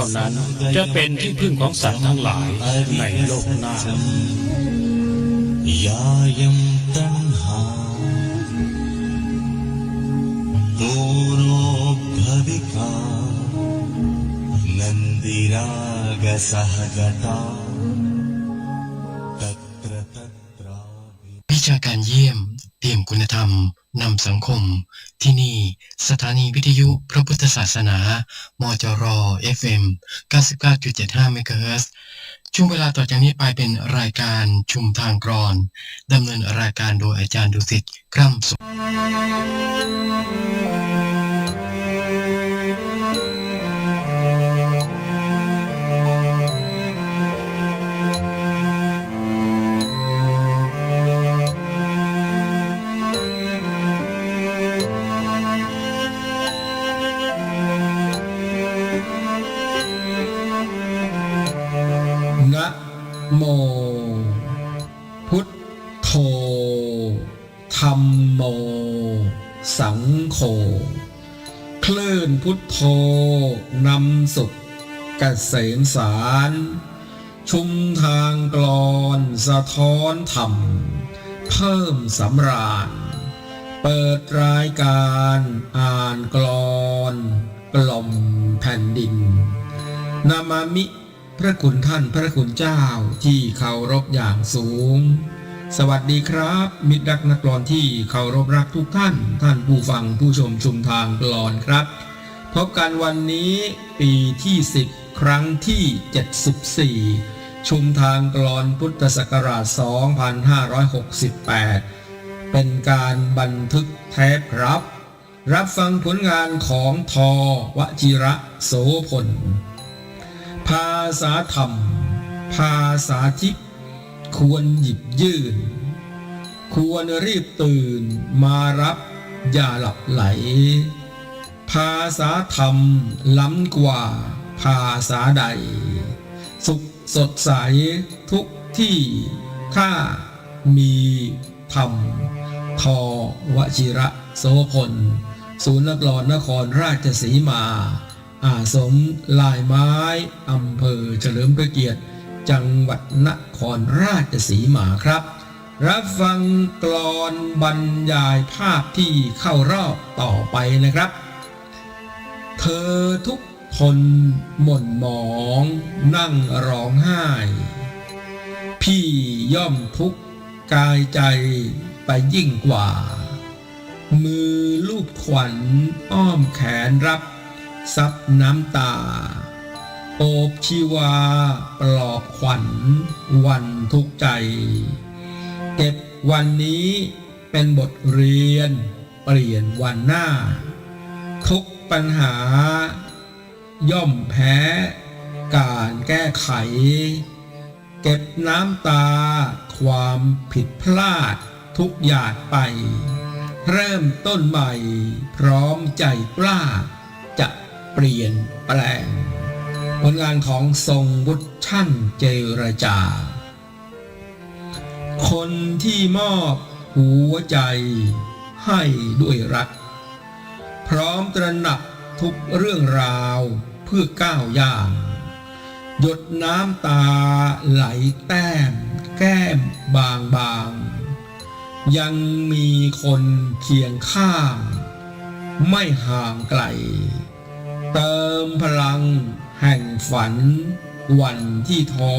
ท่านั้นจะเป็นที่พึ่งของสัตว์ทั้งหลายในโลกหน้ายายมตัณหาปูโรภวิกานันดิรากสหกตาวิชาการเยี่ยม เปี่ยมคุณธรรมนำสังคม ที่นี่ สถานีวิทยุพระพุทธศาสนา มจร FM 99.75เมกะเฮิรตซ์ช่วงเวลาต่อจากนี้ไปเป็นรายการชุมทางกรอนดำเนินรายการโดยอาจารย์ดุสิตกร่ำสุข เกษมสาร ชุมทางกลอนสะท้อนธรรม เพิ่มสำราญ เปิดรายการอ่านกลอนกล่อมแผ่นดิน นามามิพระคุณท่านพระคุณเจ้าที่เคารพอย่างสูง สวัสดีครับ มิตรรักนักกลอนที่เคารพรักทุกท่าน ท่านผู้ฟังผู้ชมชุมทางกลอนครับ พบกันวันนี้ปีที่ 10 ครั้งที่ 74 ชุมทางกลอนพุทธศักราช 2568 เป็นการบันทึกเทปครับ รับฟังผลงานของทอวจิระโสพล ภาษาธรรม ภาษาทิพควรหยิบยื่น ควรรีบตื่นมารับอย่าหลับไหล ภาษาธรรมล้ำกว่า ภาษาใด สุขสดใสทุกที่ถ้ามีธรรมทอวชิระโสพล ศูนย์นักรอนนครราชสีมา อาสมลายไม้ อำเภอเฉลิมพระเกียรติ จังหวัดนครราชสีมาครับ รับฟังกลอนบรรยายภาพที่เข้ารอบต่อไปนะครับ เธอทุก คนหม่นหมองนั่งร้องไห้ พี่ย่อมทุกข์กายใจไปยิ่งกว่า มือลูบขวัญอ้อมแขนรับซับน้ำตา โอบชีวาปลอบขวัญวันทุกข์ใจ เก็บวันนี้เป็นบทเรียนเปลี่ยนวันหน้า ทุกปัญหา ย่อมแพ้การแก้ไข เก็บน้ำตา ความผิดพลาดทุกหยาดไป เริ่มต้นใหม่พร้อมใจกล้า จะเปลี่ยนแปลง ผลงานของทรงวุฒิช่างเจรจา คนที่มอบหัวใจให้ด้วยรัก พร้อมตระหนักทุกเรื่องราว เพื่อก้าวย่าง หยดน้ำตาไหลแต้ม แก้มบางบาง ยังมีคนเคียงข้าง ไม่ห่างไกล เติมพลังแห่งฝัน วันที่ท้อ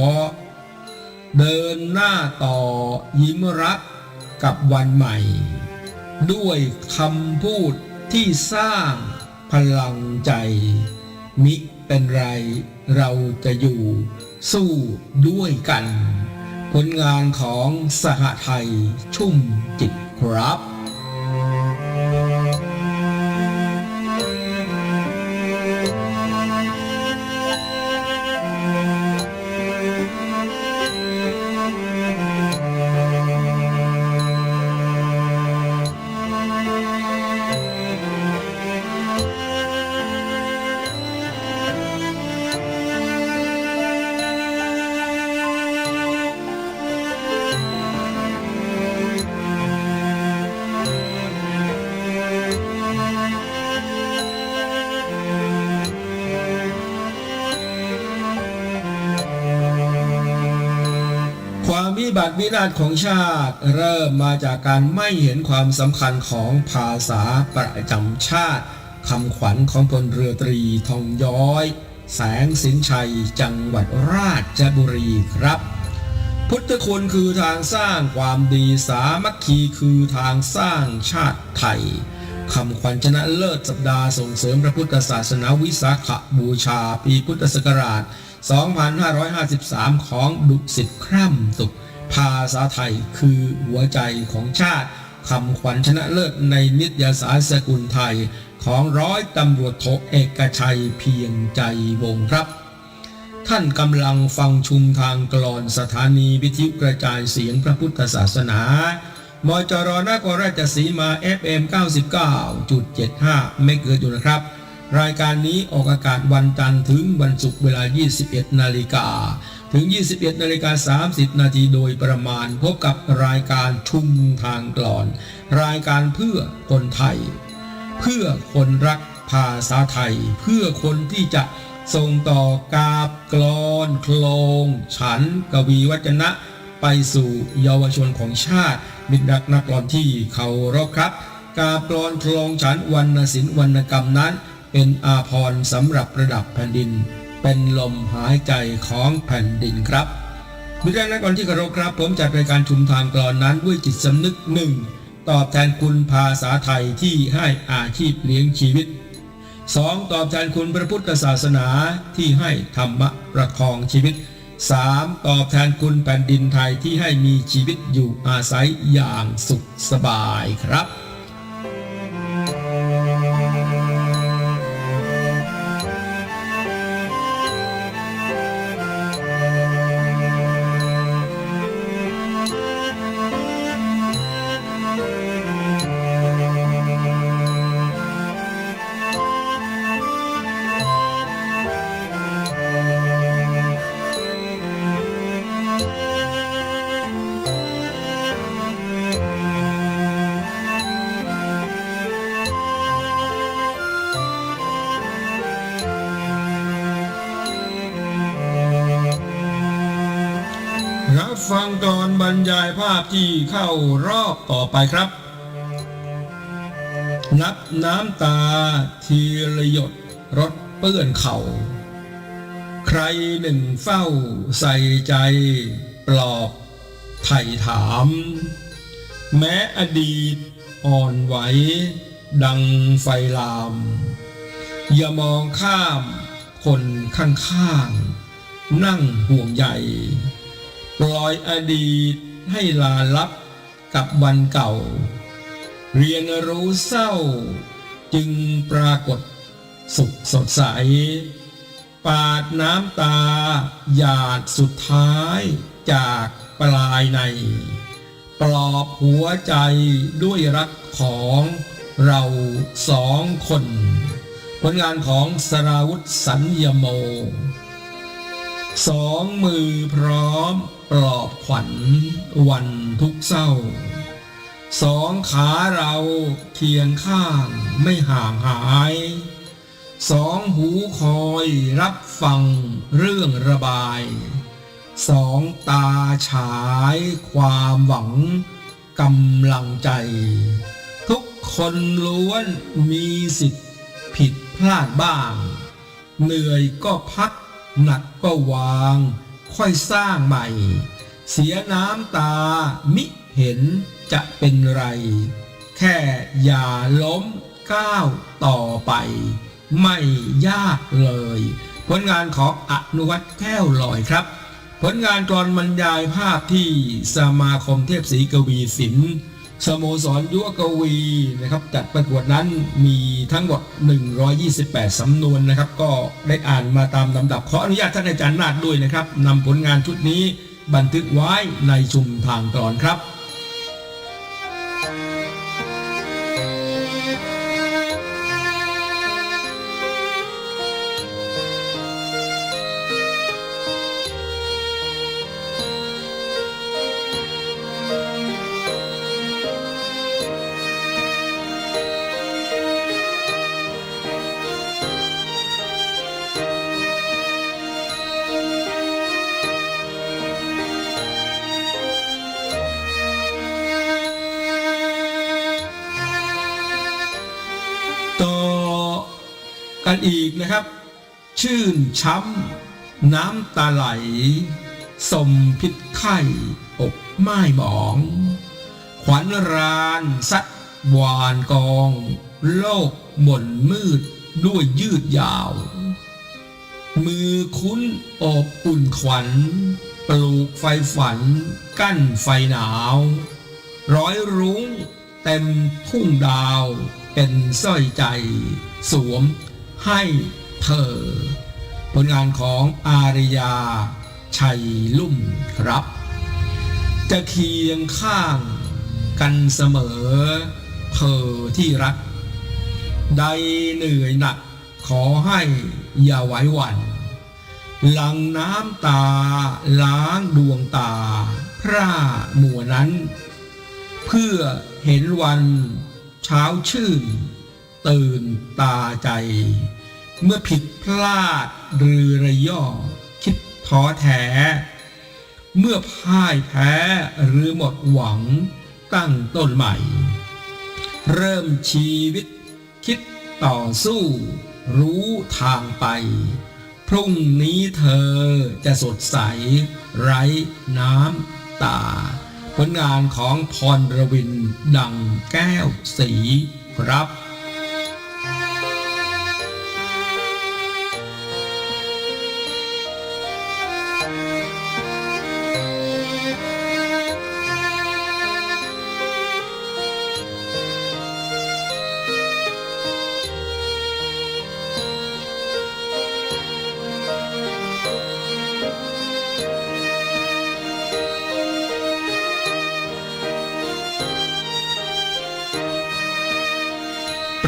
เดินหน้าต่อยิ้มรักกับวันใหม่ ด้วยคำพูดที่สร้างพลังใจ มิเป็นไรเราจะอยู่สู้ด้วยกัน ผลงานของสหไทยชุ่มจิตครับ วิบัติวินาศของชาติ เริ่มมาจากการไม่เห็นความสำคัญของภาษาประจำชาติคำขวัญของพลเรือตรีทองย้อย แสงสินชัยจังหวัดราชบุรีครับ พุทธคุณคือทางสร้างความดีสามัคคีคือทางสร้างชาติไทยคำขวัญชนะเลิศสัปดาห์ส่งเสริมพระพุทธศาสนาวิสาขบูชาปีพุทธศักราช 2553 ของดุสิตคร่ำสุข ภาษาไทยคือหัวใจของชาติคำขวัญชนะเลิศในนิตยสารสกุลไทยของร้อยตำรวจโทเอกชัยเพียงใจวงครับ ท่านกำลังฟังชุมทางกลอนสถานีวิทยุกระจายเสียงพระพุทธศาสนามจรนครราชสีมา FM 99.75 ไม่เกินอยู่นะครับ รายการนี้ออกอากาศวันจันทร์ถึงวันศุกร์เวลา 21 นาฬิกา ถึง 21นาฬิกา30 นาทีโดยประมาณพบกับรายการชุมทางกลอน รายการเพื่อคนไทย เพื่อคนรักภาษาไทย เพื่อคนที่จะส่งต่อกาบกลอนโคลง ฉันกวีวัจนะ ไปสู่เยาวชนของชาติมิตรรักนักกลอนที่เคารพครับ กาบกลอนโคลงฉันวรรณศิลป์วรรณกรรมนั้น เป็นอาภรณ์สำหรับประดับแผ่นดิน เป็นลมหายใจของแผ่นดินครับมิตรรักนักกลอนที่เคารพครับ ผมจัดรายการชุมทางกลอนนั้นด้วยจิตสำนึกหนึ่งตอบแทนคุณภาษาไทยที่ให้อาชีพเลี้ยงชีวิต 2. ตอบแทนคุณพระพุทธศาสนาที่ให้ธรรมะประคองชีวิต 3. ตอบแทนคุณแผ่นดินไทยที่ให้มีชีวิตอยู่อาศัยอย่างสุขสบายครับ รยายภาพที่เข้ารอบต่อไปครับ นับน้ำตาทีละหยดรถเปื้อนเข่าใครหนึ่งเฝ้าใส่ใจปลอบไถ่ถาม แม้อดีตอ่อนไหว ดังไฟลาม อย่ามองข้ามคนข้างๆนั่งห่วงใย ปล่อยอดีตให้ลาลับกับวันเก่า เรียนรู้เศร้า จึงปรากฏสุขสดใส ปาดน้ำตา หยาดสุดท้ายจากปลายใน ปลอบหัวใจด้วยรักของเราสองคน ผลงานของสราวุธสัญญโม สองมือพร้อม ปลอบขวัญวันทุกเศร้า สองขาเราเคียงข้างไม่ห่างหาย สองหูคอยรับฟังเรื่องระบาย สองตาฉายความหวังกำลังใจ ทุกคนล้วนมีสิทธิ์ผิดพลาดบ้าง เหนื่อยก็พักหนักก็วาง ค่อยสร้างใหม่ เสียน้ำตามิเห็นจะเป็นไร แค่อย่าล้มก้าวต่อไป ไม่ยากเลย ผลงานของอนุวัตแก้วลอยครับ ผลงานกรอนบรรยายภาพที่สมาคมเทพศรีกวีศิลป์ สโมสรยุวกวีนะครับจัดประกวดนั้นมีทั้งหมด 128 สำนวนนะครับ ก็ได้อ่านมาตามลำดับขออนุญาตท่านอาจารย์นาดด้วยนะครับนำผลงานชุดนี้บันทึกไว้ในชุมทางตอนครับ นะครับ ชื่นช้ำน้ำตาไหล สมพิษไข้อกไม้หมอง ขวัญรานสัดวานกอง โลกหม่นมืดด้วยยืดยาว มือคุ้นอบอุ่นขวัญ ปลูกไฟฝัน กั้นไฟหนาว ร้อยรุ้งเต็มทุ่งดาว เป็นสร้อยใจ สวมให้ เธอ ผลงานของอาริยา ชัยลุ่มครับ จะเคียงข้างกันเสมอ เธอที่รัก ใดเหนื่อยหนักขอให้อย่าไหวหวั่นหลังน้ำตาล้างดวงตา พร่ามัวนั้น เพื่อเห็นวันเช้าชื่น ตื่นตาใจ เมื่อผิดพลาดหรือระย่อ คิดท้อแท้ เมื่อพ่ายแพ้หรือหมดหวังตั้งต้นใหม่ เริ่มชีวิต คิดต่อสู้ รู้ทางไป พรุ่งนี้เธอจะสดใส ไร้น้ำตา ผลงานของพรรวินดังแก้วสีครับ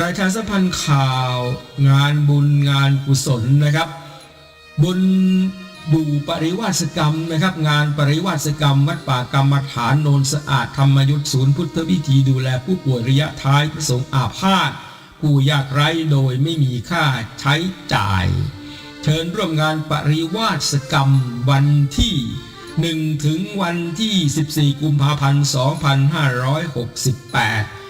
ประชาสัมพันธ์ข่าวงานบุญงานกุศลนะครับ บุญบูปริวาสกรรมนะครับ งานปริวาสกรรม วัดป่ากรรมฐานโนนสะอาดธรรมยุทธศูนย์พุทธวิธีดูแลผู้ป่วยระยะท้ายประสงค์อาพาธผู้ยากไร้โดยไม่มีค่าใช้จ่าย เชิญร่วมงานปริวาสกรรมวันที่ 1 ถึงวันที่ 14 กุมภาพันธ์ 2568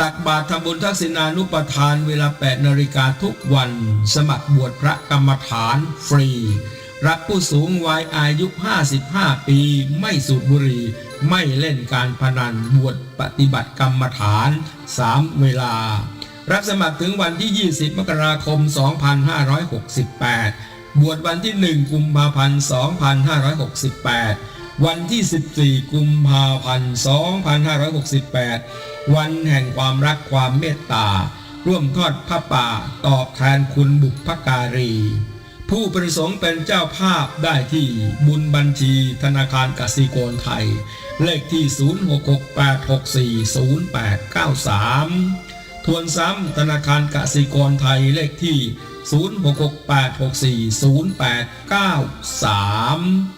ตักบาตรทำบุญทักษิณานุปทานเวลา 8นาฬิกาทุกวัน สมัครบวชพระกรรมฐานฟรี รับผู้สูงวัยอายุ 55 ปี ไม่สูบบุหรี่ไม่เล่นการพนันบวชปฏิบัติกรรมฐาน 3 เวลา รับสมัครถึงวันที่ 20 มกราคม 2568 บวชวันที่ 1 กุมภาพันธ์ 2568 วันที่ 14 กุมภาพันธ์ 2568 วันแห่งความรักความเมตตา ร่วมทอดพระป่าตอบแทนคุณบุพการี ผู้ประสงค์เป็นเจ้าภาพได้ที่บุญบัญชีธนาคารกสิกรไทย เลขที่ 0668640893 ทวนซ้ำธนาคารกสิกรไทยเลขที่ 0668640893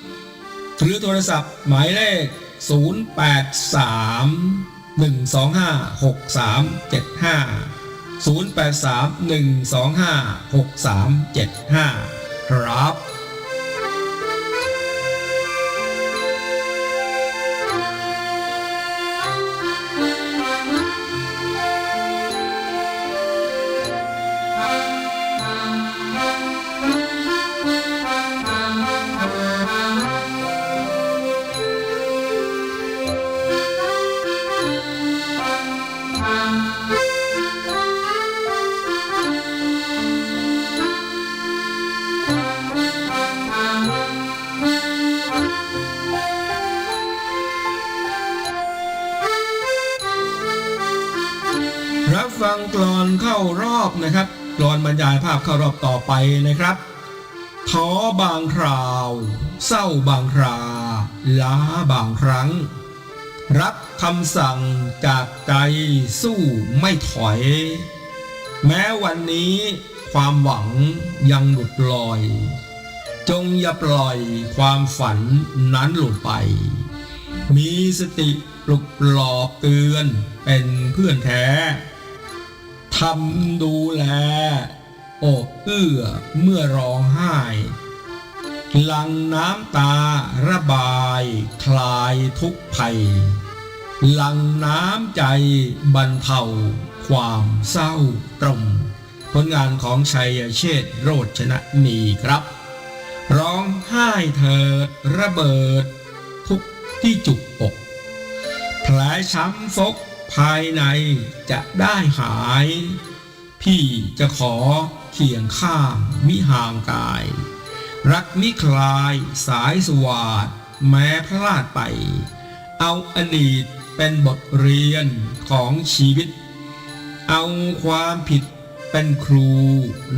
หรือโทรศัพท์หมายเลข 083 125 6375 083 125 6375 ครับ รับฟังกลอนเข้ารอบนะครับกลอนบรรยายภาพเข้ารอบต่อไปนะครับท้อบางคราว เศร้าบางคราล้าบางครั้ง รับคำสั่งจากใจสู้ไม่ถอย แม้วันนี้ความหวังยังหลุดลอย จงอย่าปล่อยความฝันนั้นหลุดไป มีสติปลุกปลอบเตือนเป็นเพื่อนแท้ ทำดูแลโอบเอื้อเมื่อร้องไห้หลังน้ำตาระบายคลายทุกภัยหลังน้ำใจบรรเทาความเศร้าตรมผลงานของชัยเชษโรจนะนีครับ ร้องไห้เถิดระเบิดทุกที่จุกอกแผลช้ำฟก ภายในจะได้หาย พี่จะขอเคียงข้างมิห่างกาย รักมิคลายสายสวาดแม้พลาดไป เอาอดีตเป็นบทเรียนของชีวิต เอาความผิดเป็นครู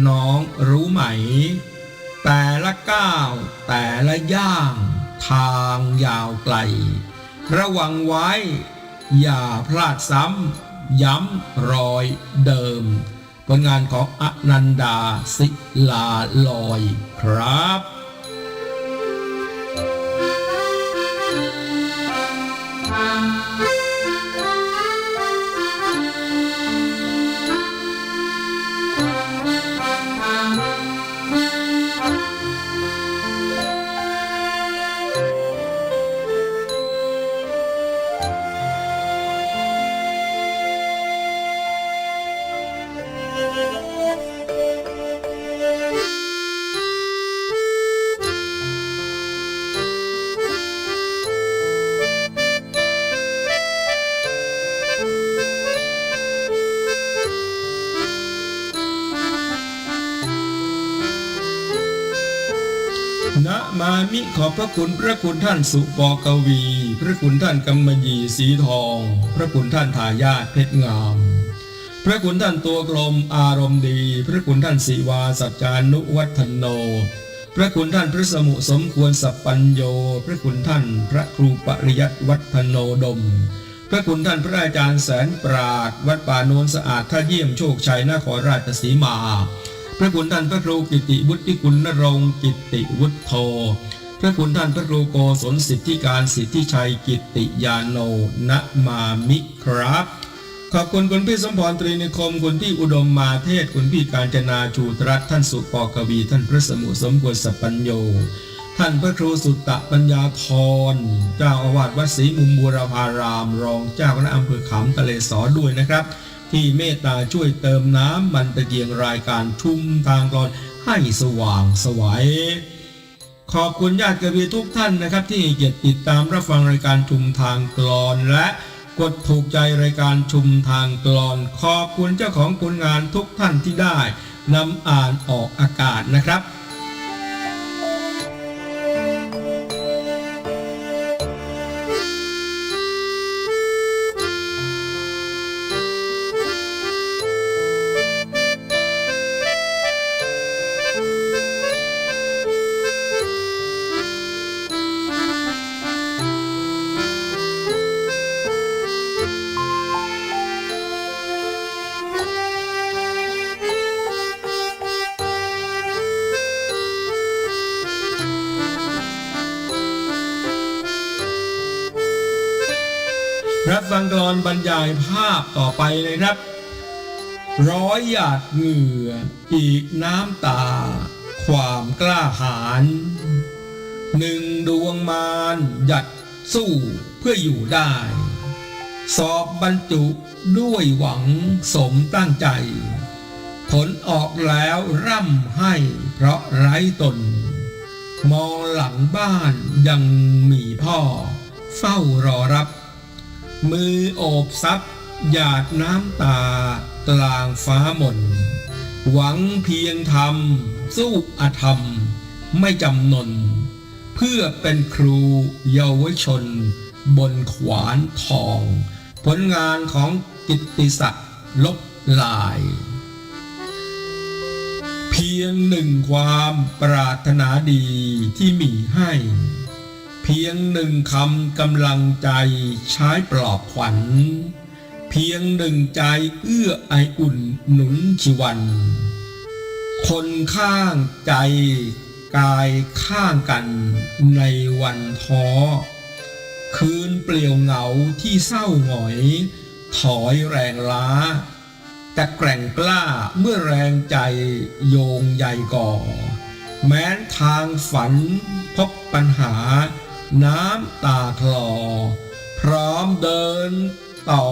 น้องรู้ไหม แต่ละก้าวแต่ละย่าง ทางยาวไกล ระวังไว้ อย่าพลาดซ้ำ ย้ำรอยเดิม ผลงานของอนันดาศิลาลอยครับ นะมามิขอบพระคุณพระคุณท่านสุปอกวี พระคุณท่านกำมะหยี่สีทอง พระคุณท่านทายาทเพชรงาม พระคุณท่านตัวกลมอารมณ์ดี พระคุณท่านศิวาสัจจานุวัฒโน พระคุณท่านพระสมุสมควรสัพปัญโย พระคุณท่านพระครูปริยัตวัฒโนดม พระคุณท่านพระอาจารย์แสนปราดวัดป่าโนนสะอาดท่าเยี่ยมโชคชัยนครราชสีมา พระคุณท่านพระครูกิติวุฒิคุณนรงกิติวุฒโธพระคุณท่านพระครูโกศลสิทธิการสิทธิชัยกิติยาโนนะมามิครับขอบคุณคุณพี่สมพรตรีนิคมคุณพี่อุดมมาเทศคุณพี่การจนาจูตรัตท่านสุปอกวีท่านพระสมุสมควรสัพปัญโยท่านพระครูสุตตะปัญญาธรเจ้าอาวาสวัดศรีมุมบูรพาราม รองเจ้าคณะอำเภอขามทะเลสอด้วยนะครับ ที่เมตตาช่วยเติมน้ำมันตะเกียงรายการชุ่มทางกรอนให้สว่างสวัยขอบคุณญาติกวีทุกท่านนะครับ ที่เกียรติติดตามรับฟังรายการชุมทางกลอนและกดถูกใจรายการชุมทางกลอน ขอบคุณเจ้าของผลงานทุกท่านที่ได้นำอ่านออกอากาศนะครับ กลอนบรรยายภาพต่อไปเลยครับ ร้อยหยาดเหงื่อ อีกน้ำตา ความกล้าหาญหนึ่งดวงมารหยัดสู้เพื่ออยู่ได้ สอบบรรจุด้วยหวังสมตั้งใจ ผลออกแล้วร่ำให้เพราะไร้ตน มองหลังบ้านยังมีพ่อ เฝ้ารอรับ มือโอบซับหยาดน้ำตา กลางฟ้าหม่น หวังเพียงทำสู้อธรรม ไม่จำนน เพื่อเป็นครูเยาวชน บนขวานทอง ผลงานของกิตติศักดิ์ลบลาย เพียงหนึ่งความปรารถนาดีที่มีให้ พียงหนึ่งคำกำลังใจใช้ปลอบขวัญ เพียงหนึ่งใจเอื้อไออุ่นหนุนชีวัน คนข้างใจกายข้างกันในวันท้อ คืนเปลี่ยวเหงาที่เศร้าหงอย ถอยแรงล้า แต่แกร่งกล้าเมื่อแรงใจโยงใหญ่ก่อ แม้นทางฝันพบปัญหา น้ำตาคลอ พร้อมเดินต่อ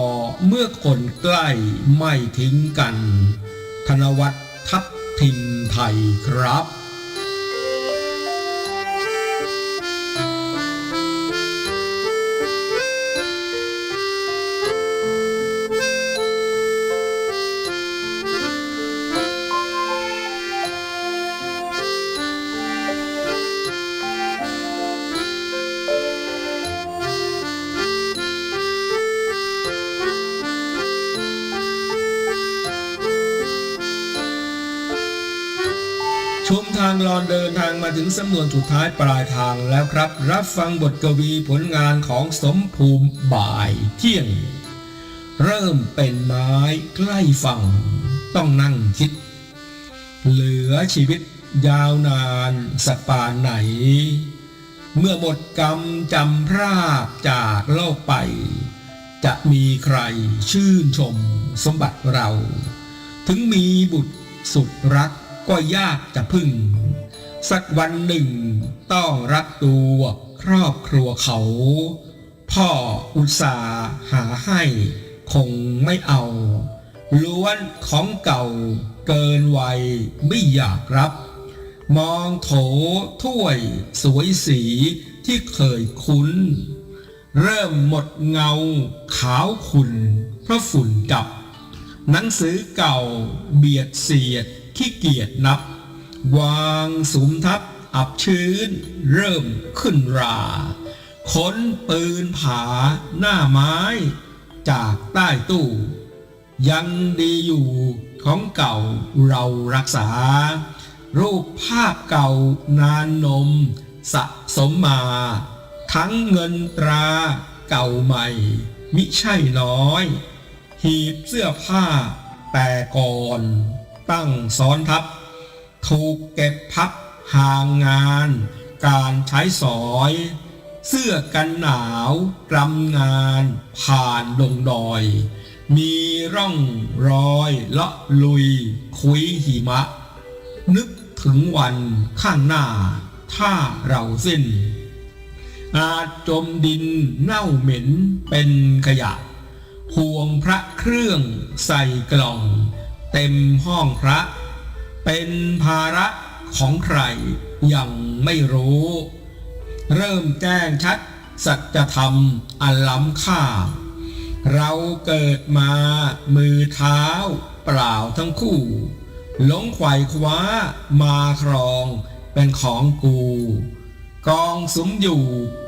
เมื่อคนใกล้ไม่ทิ้งกัน ธนวัฒน์ทัพทิมไทยครับ งรอนเดินทางมาถึงสำนวนสุดท้ายปลายทางแล้วครับ รับฟังบทกวีผลงานของสมภูมิบ่ายเที่ยง เริ่มเป็นไม้ใกล้ฝั่ง ต้องนั่งคิด เหลือชีวิตยาวนานสักปานไหน เมื่อหมดกรรมจำพรากจากโลกไป จะมีใครชื่นชมสมบัติเรา ถึงมีบุตรสุดรักก็ยากจะพึ่ง สักวันหนึ่ง ต้องรักตัวครอบครัวเขา พ่ออุตส่าห์หาให้ คงไม่เอา ล้วนของเก่าเกินวัยไม่อยากรับ มองโถถ้วยสวยสีที่เคยคุ้น เริ่มหมดเงาขาวขุ่นเพราะฝุ่นจับ หนังสือเก่าเบียดเสียดขี้เกียจนับ วางสุมทับอับชื้น เริ่มขึ้นรา ค้นปืนผาหน้าไม้ จากใต้ตู้ ยังดีอยู่ของเก่าเรารักษา รูปภาพเก่านานนม สะสมมา ทั้งเงินตราเก่าใหม่ มิใช่น้อย หีบเสื้อผ้าแต่ก่อน ตั้งซ้อนทับ ถูกเก็บพับห่างงาน การใช้สอย เสื้อกันหนาวกรำงานผ่านดงดอย มีร่องรอยเลาะลุย คุยหิมะ นึกถึงวันข้างหน้า ถ้าเราสิ้น อาจจมดินเน่าเหม็นเป็นขยะห่วงพระเครื่องใส่กล่อง เต็มห้องพระ เป็นภาระของใครยังไม่รู้ เริ่มแจ้งชัด สัจธรรมอันล้ำค่า เราเกิดมามือเท้า เปล่าทั้งคู่หลงไขว่คว้ามาครองเป็นของกู กองสุมอยู่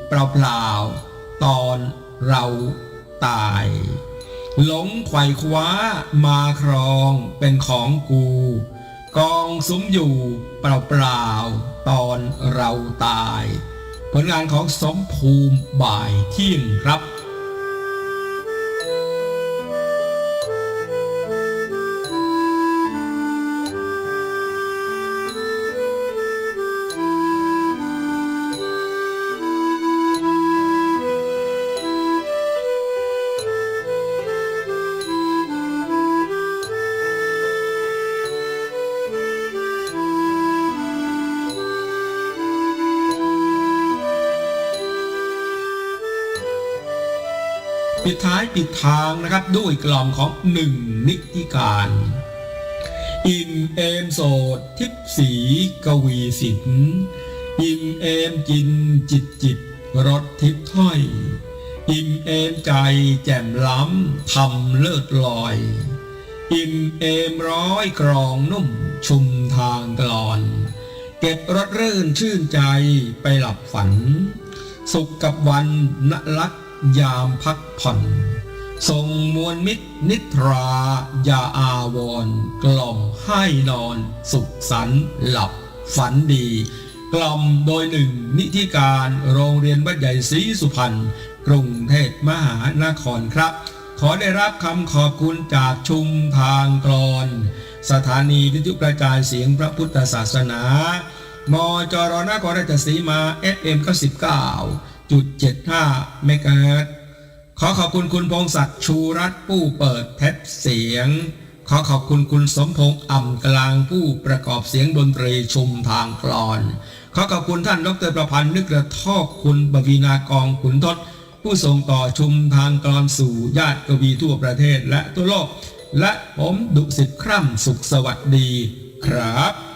เปล่าๆตอนเราตาย หลงไขว่คว้ามาครองเป็นของกู กองสุมอยู่เปล่าๆตอนเราตาย ผลงานของสมภูมิบ่ายเที่ยงครับ ปิดทางนะครับด้วยกล่อมของหนึ่งนิติการ อิ่มเอมโสดทิพสีกวีสินอิ่มเอมจินจิตจิตรสทิพถ้อย อิ่มเอมใจแจ่มล้ำทำเลิศลอย อิ่มเอมร้อยกรองนุ่มชุมทางกลอน เก็บรถรื่นชื่นใจไปหลับฝัน สุขกับวันนลัก ยามพักผ่อนส่งมวลมิตรนิทรา ยาอาวรณ์กล่อมให้นอน สุขสันต์หลับฝันดี กล่อมโดยหนึ่ง นิธิการโรงเรียนวัดใหญ่ศรีสุพรรณกรุงเทพมหานครครับ ขอได้รับคำขอบคุณจากชุมทางกรอน สถานีวิทยุกระจายเสียงพระพุทธศาสนา มจรนครราชสีมา FM 99.75 เมกะเฮิรตซ์ขอขอบคุณคุณพงศักดิ์ชูรัตน์ผู้เปิดเทปเสียง ขอขอบคุณคุณสมพงษ์อ่ำกลางผู้ประกอบเสียงดนตรีชุมทางกลอน ขอขอบคุณท่านดรประพันธ์นึกกระทอกคุณบวีนากองขุนทศผู้ส่งต่อชุมทางกลอนสู่ญาติกวีทั่วประเทศและทั่วโลก และผมดุสิตคร่ำสุขสวัสดีครับ